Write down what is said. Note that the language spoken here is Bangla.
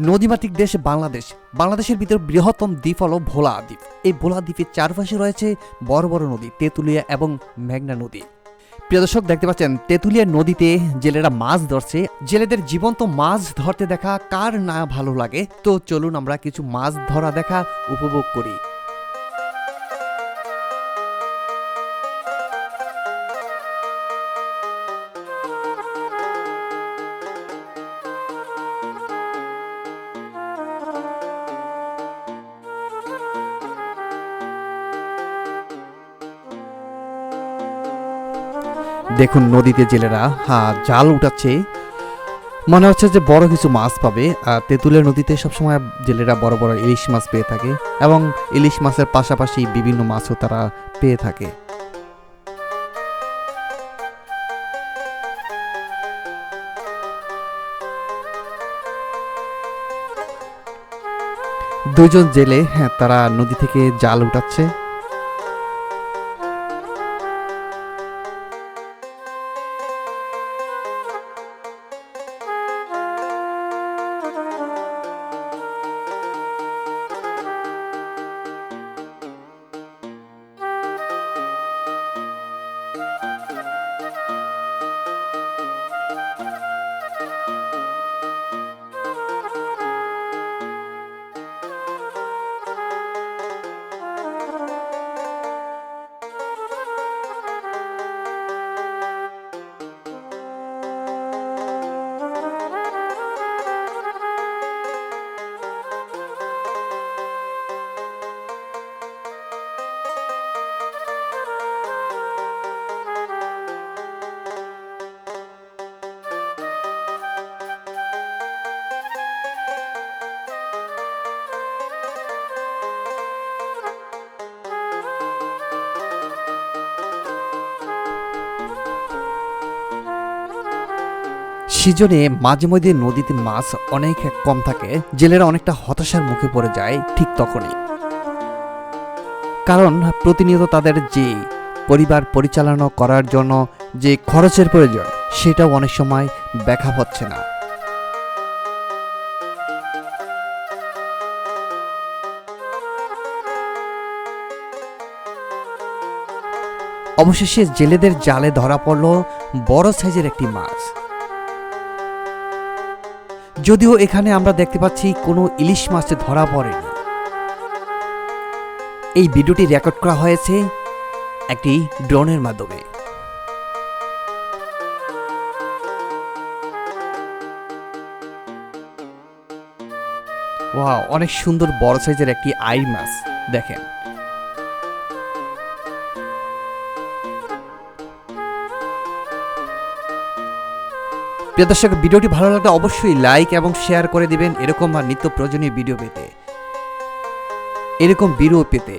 নদীমাতৃক দেশ বাংলাদেশ। বাংলাদেশের ভিতর বৃহত্তম দ্বীপ হল ভোলা দ্বীপ। এই ভোলা দ্বীপের চারপাশে রয়েছে বড় বড় নদী, তেঁতুলিয়া এবং মেঘনা নদী। প্রিয় দর্শক, দেখতে পাচ্ছেন, তেঁতুলিয়া নদীতে জেলেরা মাছ ধরছে। জেলেদের জীবন্ত মাছ ধরতে দেখা কার না ভালো লাগে? তো চলুন আমরা কিছু মাছ ধরা দেখা উপভোগ করি। দেখুন নদীতে জেলেরা হ্যাঁ জাল উঠাচ্ছে। মনে হচ্ছে যে বড় কিছু মাছ পাবে, আর তেঁতুলের নদীতে সবসময় জেলেরা বড় বড় ইলিশ মাছ পেয়ে থাকে এবং ইলিশ মাছের পাশাপাশি বিভিন্ন মাছও তারা পেয়ে থাকে। দুজন জেলে হ্যাঁ তারা নদী থেকে জাল উঠাচ্ছে। সিজনে মাঝে মধ্যে নদীতে মাছ অনেক কম থাকে, জেলেরা অনেকটা হতাশার মুখে পড়ে যায় ঠিক তখনই। কারণ প্রতিনিয়ত তাদের যে পরিবার পরিচালনা করার জন্য যে খরচের প্রয়োজন, সেটাও অনেক সময় ব্যাখ্যা হচ্ছে না। অবশেষে জেলেদের জালে ধরা পড়ল বড় সাইজের একটি মাছ। যদিও এখানে আমরা দেখতে পাচ্ছি কোনো ইলিশ মাছ ধরা পড়েনি। এই ভিডিওটি রেকর্ড করা হয়েছে একটি ড্রোনের মাধ্যমে। ওয়া অনেক সুন্দর বড় সাইজের একটি আই মাছ, দেখেন। প্রিয় দর্শক, ভিডিওটি ভালো লাগলে অবশ্যই লাইক এবং শেয়ার করে দিবেন এরকম আর নিত্য প্রয়োজনীয় ভিডিও পেতে। এরকম ভিডিও পেতে।